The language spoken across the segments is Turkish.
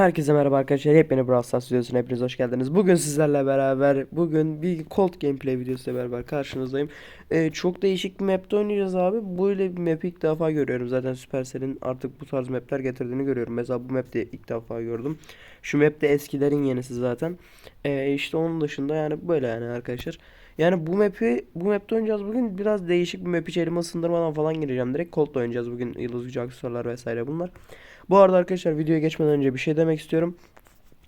Herkese merhaba arkadaşlar. Yepyeni Brawl Stars videosuna hepiniz hoş geldiniz. Bugün sizlerle beraber bugün bir Colt gameplay videosuyla beraber karşınızdayım. Ee, çok değişik bir map'te oynayacağız abi. Böyle bir map'i ilk defa görüyorum. Zaten Supercell'in artık bu tarz map'ler getirdiğini görüyorum. Mesela bu map'te ilk defa gördüm. Şu map'te eskilerin yenisi zaten. Ee, işte onun dışında yani böyle yani arkadaşlar. Yani bu map'i bu map'te oynayacağız bugün. Biraz değişik bir map içelim ısındırmadan falan gireceğim direkt. Colt'la oynayacağız bugün. Yıldız gücü aksesuarlar vesaire bunlar. Bu arada arkadaşlar videoya geçmeden önce bir şey demek istiyorum.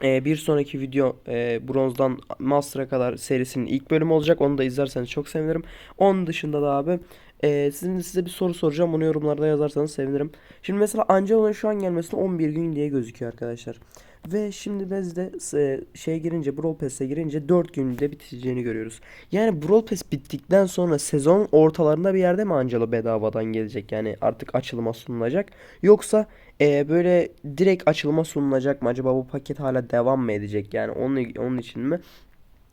Ee, bir sonraki video e, Bronz'dan Master'a kadar serisinin ilk bölümü olacak. Onu da izlerseniz çok sevinirim. Onun dışında da abi e, sizin size bir soru soracağım. Onu yorumlarda yazarsanız sevinirim. Şimdi mesela Angelo'nun şu an gelmesine 11 gün diye gözüküyor arkadaşlar. Ve şimdi biz de şey girince Brawl Pass'e girince 4 günde biteceğini görüyoruz. Yani Brawl Pass bittikten sonra sezon ortalarında bir yerde mi Angelo bedavadan gelecek? Yani artık açılıma sunulacak. Yoksa e, böyle direkt açılıma sunulacak mı? Acaba bu paket hala devam mı edecek? Yani onun, onun için mi?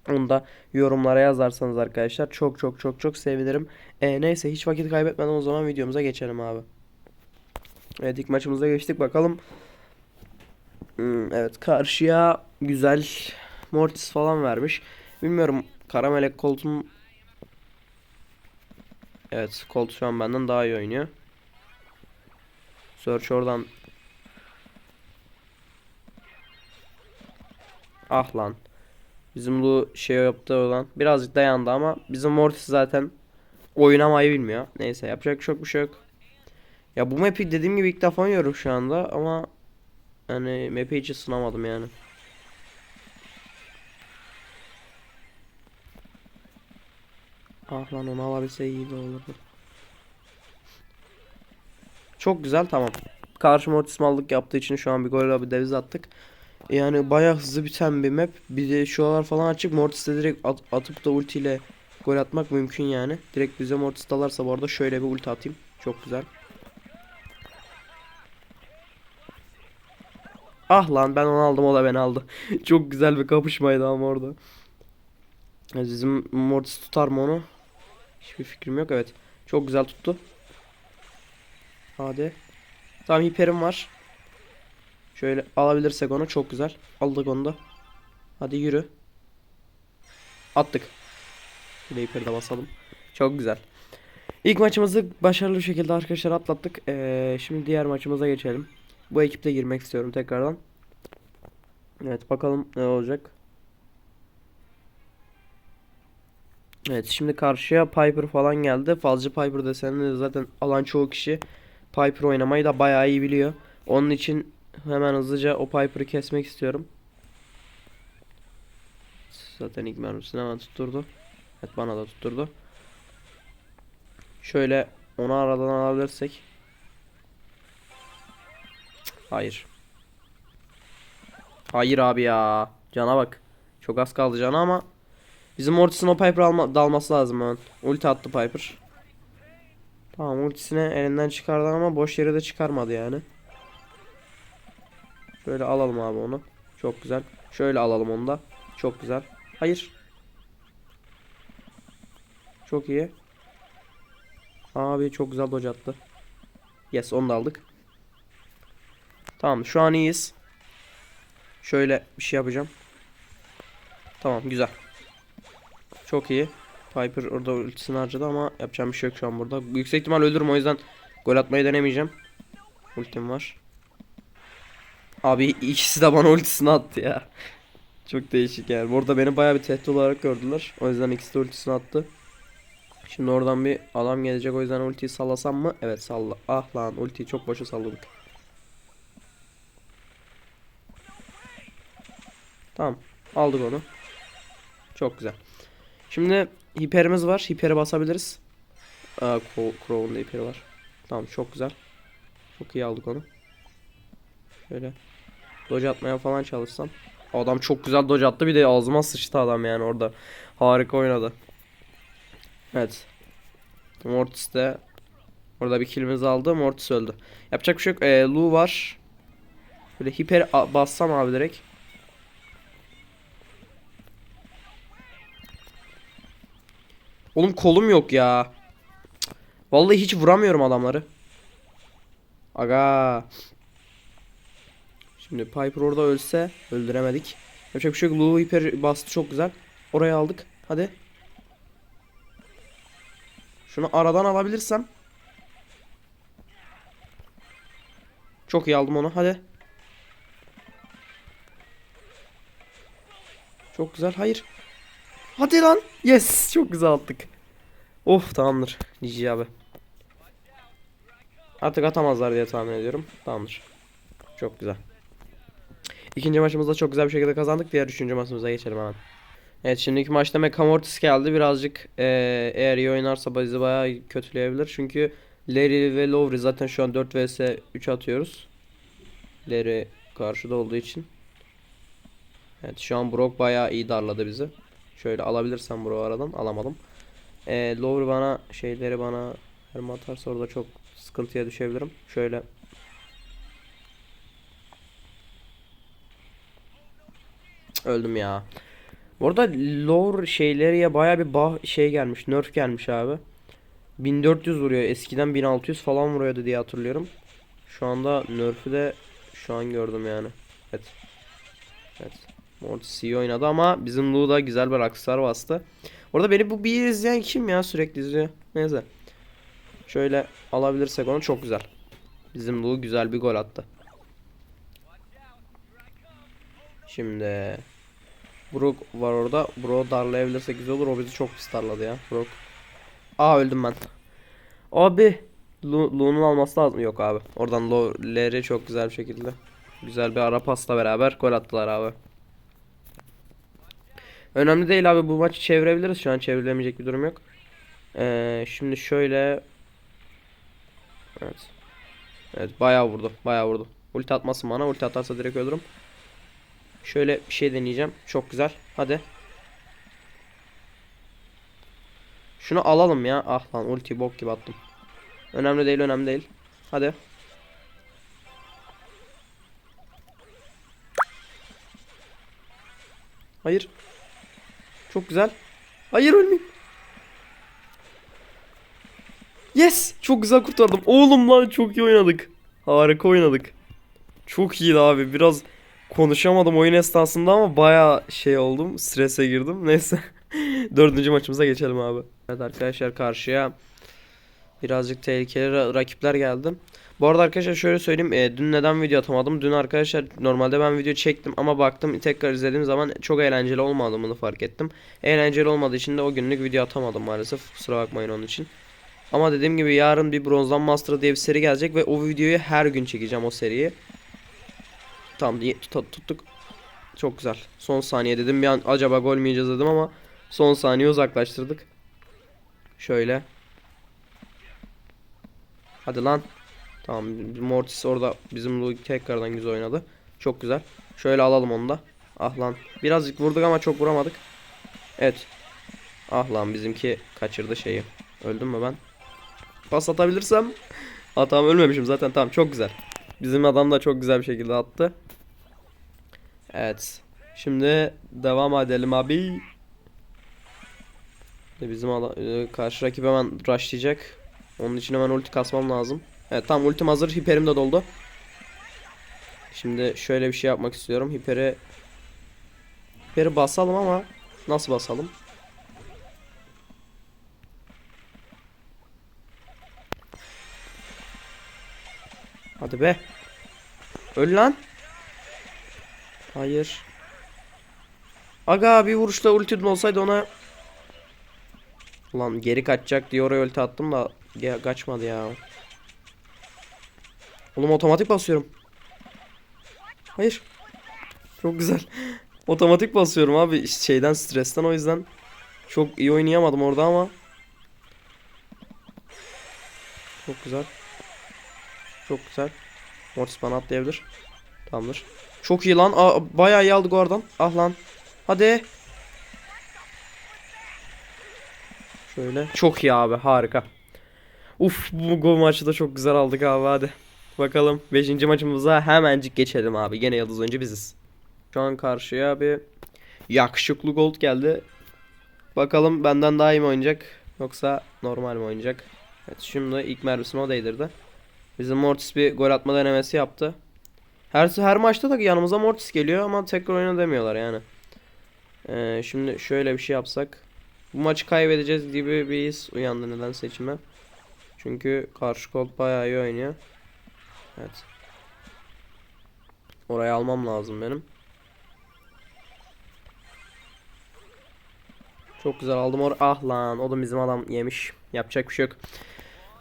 Onu da yorumlara yazarsanız arkadaşlar çok çok çok çok sevinirim. E, neyse hiç vakit kaybetmeden o zaman videomuza geçelim abi. Evet ilk maçımıza geçtik bakalım. Hmm, evet karşıya güzel Mortis falan vermiş. Bilmiyorum Karamelek Colt'un Evet Colt şu an benden daha iyi oynuyor. Search oradan Ah lan. Bizim bu şey yaptı olan birazcık dayandı ama bizim Mortis zaten oynamayı bilmiyor. Neyse yapacak çok bir şey yok. Ya bu map'i dediğim gibi ilk defa oynuyorum şu anda ama yani map'i hiç ısınamadım yani. Ah lan onu alabilse iyi de olurdu. Çok güzel tamam. Karşı Mortis mallık yaptığı için şu an bir gol bir deviz attık. Yani bayağı hızlı biten bir map. Bir de şuralar falan açık. Mortis'te direkt at- atıp da ultiyle gol atmak mümkün yani. Direkt bize Mortis dalarsa bu arada şöyle bir ulti atayım. Çok güzel. Ah lan ben onu aldım o da beni aldı. Çok güzel bir kapışmaydı ama orada. Bizim Mortis tutar mı onu? Hiçbir fikrim yok evet. Çok güzel tuttu. Hadi. Tamam hiperim var. Şöyle alabilirsek onu çok güzel. Aldık onu da. Hadi yürü. Attık. Şöyle hiperi de basalım. Çok güzel. İlk maçımızı başarılı bir şekilde arkadaşlar atlattık. Ee, şimdi diğer maçımıza geçelim. Bu ekiple girmek istiyorum tekrardan. Evet bakalım ne olacak. Evet şimdi karşıya Piper falan geldi. Fazla Piper desenini de zaten alan çoğu kişi Piper oynamayı da bayağı iyi biliyor. Onun için hemen hızlıca o Piper'ı kesmek istiyorum. Zaten ilk mermisini hemen tutturdu. Evet bana da tutturdu. Şöyle onu aradan alabilirsek. Hayır. Hayır abi ya. Cana bak. Çok az kaldı cana ama bizim Mortis'in o Piper alma, dalması lazım hemen. Ulti attı Piper. Tamam ultisini elinden çıkardı ama boş yere de çıkarmadı yani. Şöyle alalım abi onu. Çok güzel. Şöyle alalım onu da. Çok güzel. Hayır. Çok iyi. Abi çok güzel dodge attı. Yes onu da aldık. Tamam şu an iyiyiz. Şöyle bir şey yapacağım. Tamam güzel. Çok iyi. Piper orada ultisini harcadı ama yapacağım bir şey yok şu an burada. Yüksek ihtimal ölürüm o yüzden gol atmayı denemeyeceğim. Ultim var. Abi ikisi de bana ultisini attı ya. Çok değişik yani. Burada beni bayağı bir tehdit olarak gördüler. O yüzden ikisi de ultisini attı. Şimdi oradan bir adam gelecek o yüzden ultiyi sallasam mı? Evet salla. Ah lan ultiyi çok boşa salladık. Tamam. Aldık onu. Çok güzel. Şimdi hiperimiz var. Hiperi basabiliriz. Aa, Crow- Crow'un da hiperi var. Tamam çok güzel. Çok iyi aldık onu. Şöyle. Dodge atmaya falan çalışsam. Adam çok güzel dodge attı. Bir de ağzıma sıçtı adam yani orada. Harika oynadı. Evet. Mortis de Orada bir killimizi aldı. Mortis öldü. Yapacak bir şey yok. Ee, Lu var. Böyle hiper bassam abi direkt. Oğlum kolum yok ya. Vallahi hiç vuramıyorum adamları. Aga. Şimdi Piper orada ölse öldüremedik. Yapacak bir şey yok. Lulu hiper bastı çok güzel. Oraya aldık. Hadi. Şunu aradan alabilirsem. Çok iyi aldım onu. Hadi. Çok güzel. Hayır. Hadi lan. Yes. Çok güzel attık. Of tamamdır. GG abi. Artık atamazlar diye tahmin ediyorum. Tamamdır. Çok güzel. İkinci maçımızda çok güzel bir şekilde kazandık. Diğer üçüncü maçımıza geçelim hemen. Evet şimdiki maçta Mekamortis geldi. Birazcık eee, eğer iyi oynarsa bizi bayağı kötüleyebilir. Çünkü Larry ve Lowry zaten şu an 4 vs 3 atıyoruz. Larry karşıda olduğu için. Evet şu an Brock bayağı iyi darladı bizi. Şöyle alabilirsem Brock'u aradan alamadım. Eee Lowry bana şeyleri bana herma atarsa orada çok sıkıntıya düşebilirim. Şöyle öldüm ya. Bu arada şeyleriye baya bir bah şey gelmiş. Nerf gelmiş abi. 1400 vuruyor. Eskiden 1600 falan vuruyordu diye hatırlıyorum. Şu anda nerf'ü de şu an gördüm yani. Evet. Evet. Mortis iyi oynadı ama bizim Lu da güzel bir aksar bastı. Orada beni bu bir izleyen kim ya sürekli izliyor. Neyse. Şöyle alabilirsek onu çok güzel. Bizim Lu güzel bir gol attı. Şimdi Brook var orada. Brook darlayabilirse güzel olur. O bizi çok pis darladı ya. Brook. Aa öldüm ben. Abi. Lu- Lu'nun alması lazım. Yok abi. Oradan Lo'leri çok güzel bir şekilde. Güzel bir ara pasla beraber gol attılar abi. Önemli değil abi bu maçı çevirebiliriz. Şu an çevrilemeyecek bir durum yok. Ee, şimdi şöyle. Evet. Evet bayağı vurdu. Bayağı vurdu. Ulti atmasın bana. Ulti atarsa direkt ölürüm. Şöyle bir şey deneyeceğim. Çok güzel. Hadi. Şunu alalım ya. Ah lan ulti bok gibi attım. Önemli değil önemli değil. Hadi. Hayır. Çok güzel. Hayır ölmeyeyim. Yes! Çok güzel kurtardım. Oğlum lan çok iyi oynadık. Harika oynadık. Çok iyiydi abi. Biraz konuşamadım oyun esnasında ama baya şey oldum. Strese girdim. Neyse. Dördüncü maçımıza geçelim abi. Evet arkadaşlar karşıya birazcık tehlikeli ra- rakipler geldi. Bu arada arkadaşlar şöyle söyleyeyim. e, dün neden video atamadım? Dün arkadaşlar normalde ben video çektim ama baktım tekrar izlediğim zaman çok eğlenceli olmadığını fark ettim. Eğlenceli olmadığı için de o günlük video atamadım maalesef. Kusura bakmayın onun için. Ama dediğim gibi yarın bir Bronzdan Master diye bir seri gelecek ve o videoyu her gün çekeceğim o seriyi. Tamam tut- tuttuk. Çok güzel. Son saniye dedim bir an acaba gol mü yiyeceğiz dedim ama son saniye uzaklaştırdık. Şöyle. Hadi lan. Tamam Mortis orada bizim Luke tekrardan güzel oynadı. Çok güzel. Şöyle alalım onu da. Ah lan. Birazcık vurduk ama çok vuramadık. Evet. Ah lan bizimki kaçırdı şeyi. Öldüm mü ben? Pas atabilirsem. Ha tamam ölmemişim zaten tamam çok güzel. Bizim adam da çok güzel bir şekilde attı. Evet. Şimdi devam edelim abi. Bizim e, karşı rakip hemen rushlayacak. Onun için hemen ulti kasmam lazım. Evet tam ultim hazır. Hiperim de doldu. Şimdi şöyle bir şey yapmak istiyorum. Hiperi Hiperi basalım ama nasıl basalım? Hadi be. Öl lan. Hayır. Aga bir vuruşta ultin olsaydı ona Ulan geri kaçacak diye oraya ulti attım da ge- kaçmadı ya. Oğlum otomatik basıyorum. Hayır. Çok güzel. otomatik basıyorum abi şeyden stresten o yüzden çok iyi oynayamadım orada ama çok güzel. Çok güzel. Mortis bana atlayabilir. Tamamdır. Çok iyi lan. Aa, bayağı iyi aldık oradan. Ah lan. Hadi. Şöyle. Çok iyi abi. Harika. Uf bu gol maçı da çok güzel aldık abi hadi. Bakalım 5. maçımıza hemencik geçelim abi. Gene yıldız oyuncu biziz. Şu an karşıya bir yakışıklı gold geldi. Bakalım benden daha iyi mi oynayacak yoksa normal mi oynayacak? Evet şimdi ilk mermisini o değdirdi. Bizim Mortis bir gol atma denemesi yaptı. Her her maçta da yanımıza Mortis geliyor ama tekrar oyna demiyorlar yani. Ee, şimdi şöyle bir şey yapsak. Bu maçı kaybedeceğiz gibi bir his uyandı neden seçime. Çünkü karşı kol bayağı iyi oynuyor. Evet. Orayı almam lazım benim. Çok güzel aldım or. Ah lan o da bizim adam yemiş. Yapacak bir şey yok.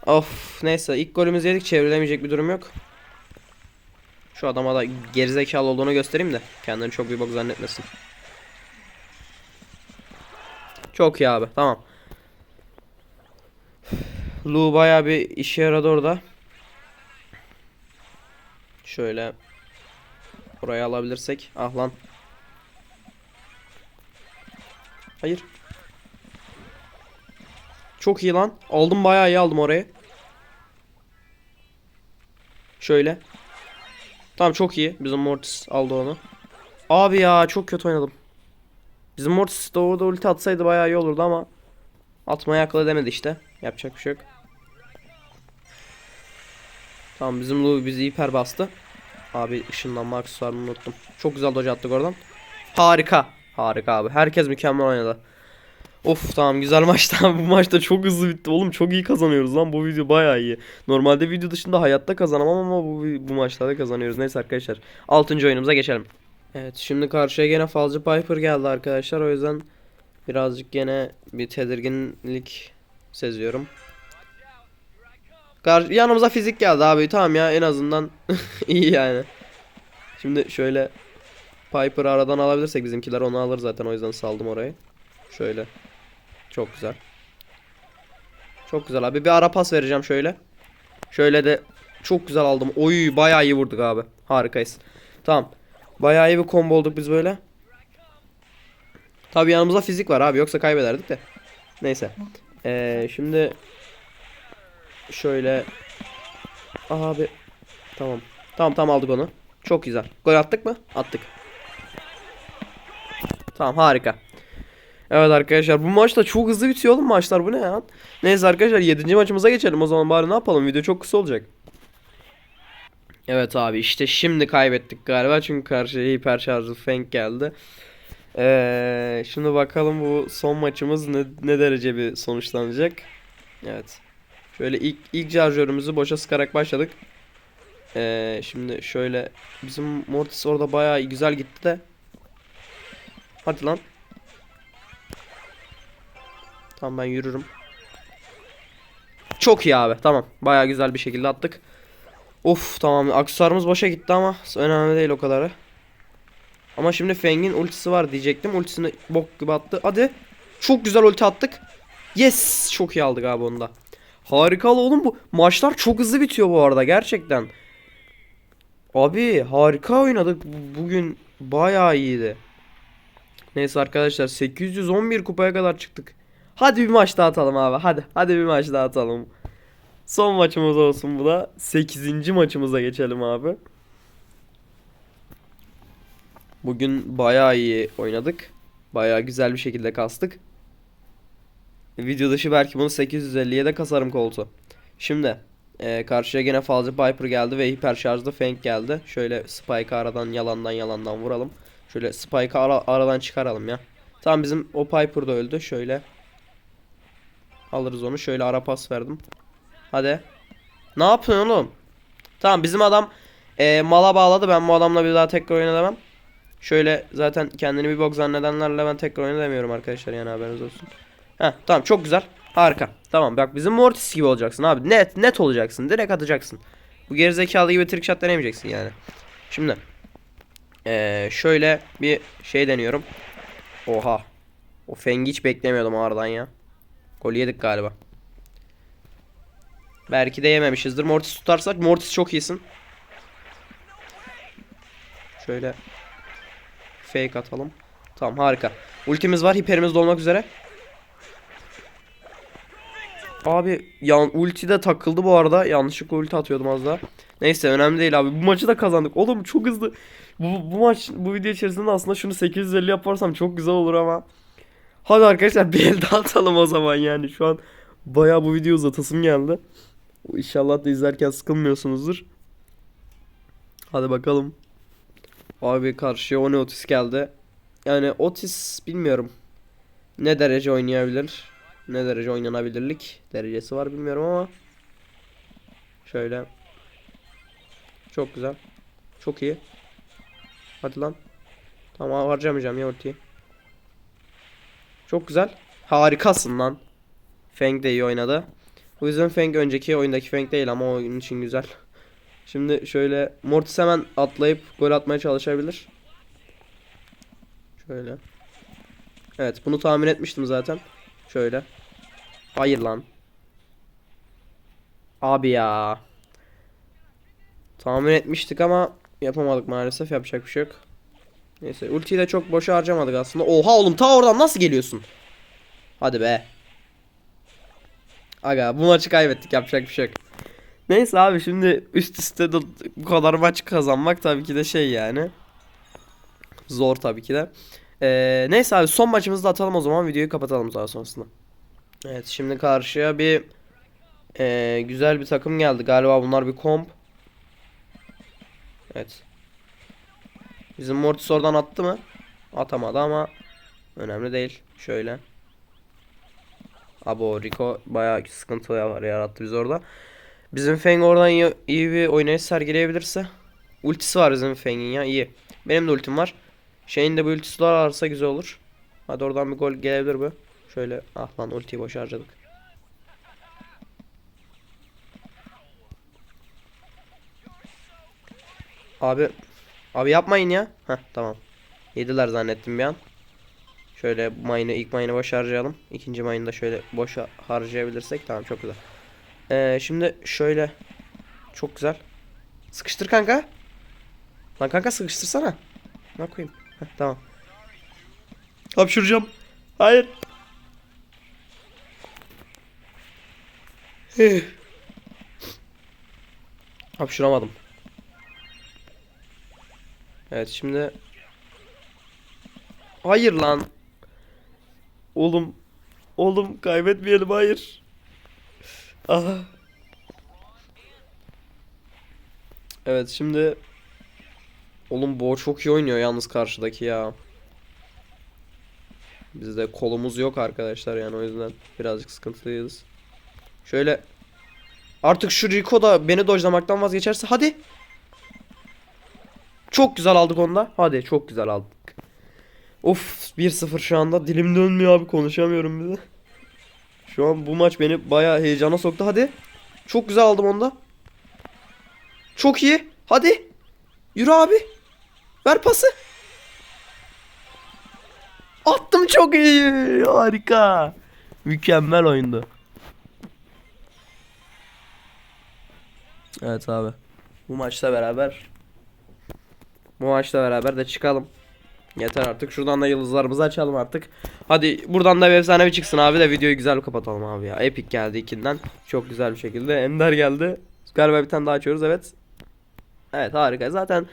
Of neyse ilk golümüzü yedik çevrilemeyecek bir durum yok. Şu adama da gerizekalı olduğunu göstereyim de kendini çok bir bok zannetmesin. Çok iyi abi tamam. Lu bayağı bir işe yaradı orada. Şöyle Burayı alabilirsek. Ah lan. Hayır. Çok iyi lan. Aldım bayağı iyi aldım orayı. Şöyle. Tamam çok iyi. Bizim Mortis aldı onu. Abi ya çok kötü oynadım. Bizim Mortis de orada ulti atsaydı bayağı iyi olurdu ama atmaya akıl edemedi işte. Yapacak bir şey yok. Tamam bizim Lu bizi hiper bastı. Abi ışınlanma aksesuarını unuttum. Çok güzel dodge attık oradan. Harika. Harika abi. Herkes mükemmel oynadı. Of tamam güzel maçtı abi. Bu maçta çok hızlı bitti. Oğlum çok iyi kazanıyoruz lan. Bu video bayağı iyi. Normalde video dışında hayatta kazanamam ama bu, bu maçlarda kazanıyoruz. Neyse arkadaşlar. 6. oyunumuza geçelim. Evet şimdi karşıya gene falcı Piper geldi arkadaşlar. O yüzden birazcık gene bir tedirginlik seziyorum. Kar yanımıza fizik geldi abi. Tamam ya en azından iyi yani. Şimdi şöyle Piper'ı aradan alabilirsek bizimkiler onu alır zaten. O yüzden saldım orayı. Şöyle. Çok güzel. Çok güzel abi. Bir ara pas vereceğim şöyle. Şöyle de çok güzel aldım. Oy bayağı iyi vurduk abi. Harikayız. Tamam. Bayağı iyi bir combo olduk biz böyle. Tabii yanımızda fizik var abi. Yoksa kaybederdik de. Neyse. Ee, şimdi Şöyle. Abi. Tamam. Tamam tamam aldık onu. Çok güzel. Gol attık mı? Attık. Tamam harika. Evet arkadaşlar bu maçta çok hızlı bitiyor oğlum maçlar bu ne ya? Neyse arkadaşlar 7. maçımıza geçelim o zaman bari ne yapalım video çok kısa olacak. Evet abi işte şimdi kaybettik galiba çünkü karşıya hiper şarjlı Feng geldi. Ee, şimdi bakalım bu son maçımız ne, ne derece bir sonuçlanacak. Evet. Şöyle ilk ilk şarjörümüzü boşa sıkarak başladık. Ee, şimdi şöyle bizim Mortis orada bayağı güzel gitti de. Hadi lan. Tamam ben yürürüm. Çok iyi abi. Tamam. Bayağı güzel bir şekilde attık. Of tamam. Aksesuarımız boşa gitti ama önemli değil o kadarı. Ama şimdi Feng'in ultisi var diyecektim. Ultisini bok gibi attı. Hadi. Çok güzel ulti attık. Yes. Çok iyi aldık abi onu da. Harika oğlum bu. Maçlar çok hızlı bitiyor bu arada gerçekten. Abi harika oynadık. Bugün bayağı iyiydi. Neyse arkadaşlar 811 kupaya kadar çıktık. Hadi bir maç daha atalım abi. Hadi. Hadi bir maç daha atalım. Son maçımız olsun bu da. 8. maçımıza geçelim abi. Bugün bayağı iyi oynadık. Bayağı güzel bir şekilde kastık. Video dışı belki bunu 850'ye de kasarım koltuğu. Şimdi e, karşıya gene fazla Piper geldi ve hiper şarjlı Fang geldi. Şöyle Spike'ı aradan yalandan yalandan vuralım. Şöyle Spike'ı ara, aradan çıkaralım ya. Tamam bizim o Piper da öldü. Şöyle alırız onu. Şöyle ara pas verdim. Hadi. Ne yapıyorsun oğlum? Tamam bizim adam e, mala bağladı. Ben bu adamla bir daha tekrar oynamam. Şöyle zaten kendini bir bok zannedenlerle ben tekrar oynayamıyorum arkadaşlar yani haberiniz olsun. Heh, tamam çok güzel. Harika. Tamam bak bizim Mortis gibi olacaksın abi. Net net olacaksın. Direkt atacaksın. Bu gerizekalı gibi trick shot denemeyeceksin yani. Şimdi. Ee, şöyle bir şey deniyorum. Oha. O fengi hiç beklemiyordum ağırdan ya. Gol yedik galiba. Belki de yememişizdir. Mortis tutarsak Mortis çok iyisin. Şöyle fake atalım. Tamam harika. Ultimiz var. Hiperimiz dolmak üzere. Abi yan ulti de takıldı bu arada. Yanlışlıkla ulti atıyordum az daha. Neyse önemli değil abi. Bu maçı da kazandık. Oğlum çok hızlı. Bu, bu maç bu video içerisinde aslında şunu 850 yaparsam çok güzel olur ama. Hadi arkadaşlar bir el daha atalım o zaman yani. Şu an bayağı bu videoyu uzatasım geldi. İnşallah da izlerken sıkılmıyorsunuzdur. Hadi bakalım. Abi karşıya o ne Otis geldi. Yani Otis bilmiyorum. Ne derece oynayabilir? Ne derece oynanabilirlik derecesi var bilmiyorum ama. Şöyle. Çok güzel. Çok iyi. Hadi lan. Tamam harcamayacağım ya ultiyi. Çok güzel. Harikasın lan. Feng de iyi oynadı. Bu yüzden Feng önceki oyundaki Feng değil ama oyun için güzel. Şimdi şöyle Mortis hemen atlayıp gol atmaya çalışabilir. Şöyle. Evet bunu tahmin etmiştim zaten. Şöyle. Hayır lan. Abi ya. Tahmin etmiştik ama yapamadık maalesef. Yapacak bir şey yok. Neyse ultiyi de çok boşa harcamadık aslında. Oha oğlum ta oradan nasıl geliyorsun? Hadi be. Aga bu maçı kaybettik yapacak bir şey yok. Neyse abi şimdi üst üste de bu kadar maç kazanmak tabii ki de şey yani. Zor tabii ki de. Ee, neyse abi son maçımızı da atalım o zaman videoyu kapatalım daha sonrasında. Evet şimdi karşıya bir ee, güzel bir takım geldi galiba bunlar bir komp. Evet. Bizim Mortis oradan attı mı? Atamadı ama önemli değil. Şöyle. Abo Rico bayağı sıkıntı var yarattı biz orada. Bizim Feng oradan iyi, iyi bir oynayış sergileyebilirse. Ultisi var bizim Feng'in ya iyi. Benim de ultim var. Şeyin de bu ultisi varsa güzel olur. Hadi oradan bir gol gelebilir bu. Şöyle ah lan ultiyi boş harcadık. Abi abi yapmayın ya. Heh tamam. Yediler zannettim bir an. Şöyle mine'ı ilk mine'ı boş harcayalım. İkinci mine'ı da şöyle boş harcayabilirsek tamam çok güzel. Ee, şimdi şöyle çok güzel. Sıkıştır kanka. Lan kanka sıkıştırsana. Ne koyayım? Heh, tamam. Hapşıracağım. Hayır. Hapşıramadım. Evet şimdi Hayır lan. Oğlum. Oğlum kaybetmeyelim hayır. Aha. Evet şimdi Oğlum Bo çok iyi oynuyor yalnız karşıdaki ya. Bizde kolumuz yok arkadaşlar yani o yüzden birazcık sıkıntılıyız. Şöyle Artık şu Rico da beni dojlamaktan vazgeçerse hadi. Çok güzel aldık onda. Hadi çok güzel aldık. Of 1-0 şu anda dilim dönmüyor abi konuşamıyorum bir de. Şu an bu maç beni bayağı heyecana soktu hadi. Çok güzel aldım onda. Çok iyi. Hadi. Yürü abi. Ver pası. Attım çok iyi. Harika. Mükemmel oyundu. Evet abi. Bu maçla beraber bu maçla beraber de çıkalım. Yeter artık. Şuradan da yıldızlarımızı açalım artık. Hadi buradan da bir efsane bir çıksın abi de videoyu güzel kapatalım abi ya. Epic geldi ikinden. Çok güzel bir şekilde. Ender geldi. Galiba bir tane daha açıyoruz evet. Evet harika. Zaten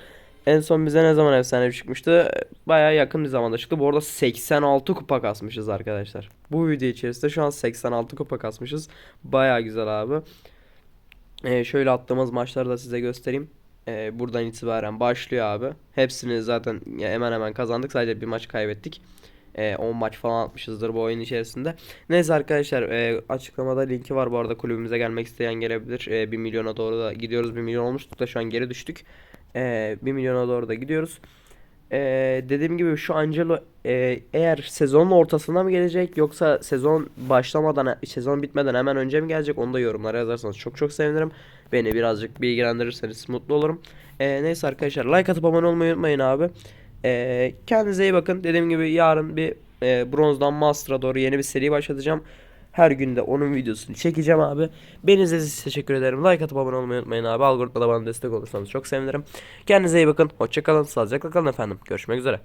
en son bize ne zaman efsane bir çıkmıştı? Baya yakın bir zamanda çıktı. Bu arada 86 kupa kasmışız arkadaşlar. Bu video içerisinde şu an 86 kupa kasmışız. Baya güzel abi. Ee, şöyle attığımız maçları da size göstereyim. Ee, buradan itibaren başlıyor abi. Hepsini zaten hemen hemen kazandık. Sadece bir maç kaybettik. Ee, 10 maç falan atmışızdır bu oyun içerisinde. Neyse arkadaşlar e, açıklamada linki var bu arada kulübümüze gelmek isteyen gelebilir. E, 1 milyona doğru da gidiyoruz. 1 milyon olmuştuk da şu an geri düştük. E, 1 milyona doğru da gidiyoruz. E, dediğim gibi şu Angelo e, eğer sezonun ortasında mı gelecek yoksa sezon başlamadan sezon bitmeden hemen önce mi gelecek onu da yorumlara yazarsanız çok çok sevinirim. Beni birazcık bilgilendirirseniz mutlu olurum. E, neyse arkadaşlar like atıp abone olmayı unutmayın abi. E, kendinize iyi bakın. Dediğim gibi yarın bir e, bronzdan master'a doğru yeni bir seri başlatacağım. Her günde onun videosunu çekeceğim abi. Beni izlediğiniz için teşekkür ederim. Like atıp abone olmayı unutmayın abi. Algoritmada bana destek olursanız çok sevinirim. Kendinize iyi bakın. Hoşçakalın. Sağlıcakla kalın efendim. Görüşmek üzere.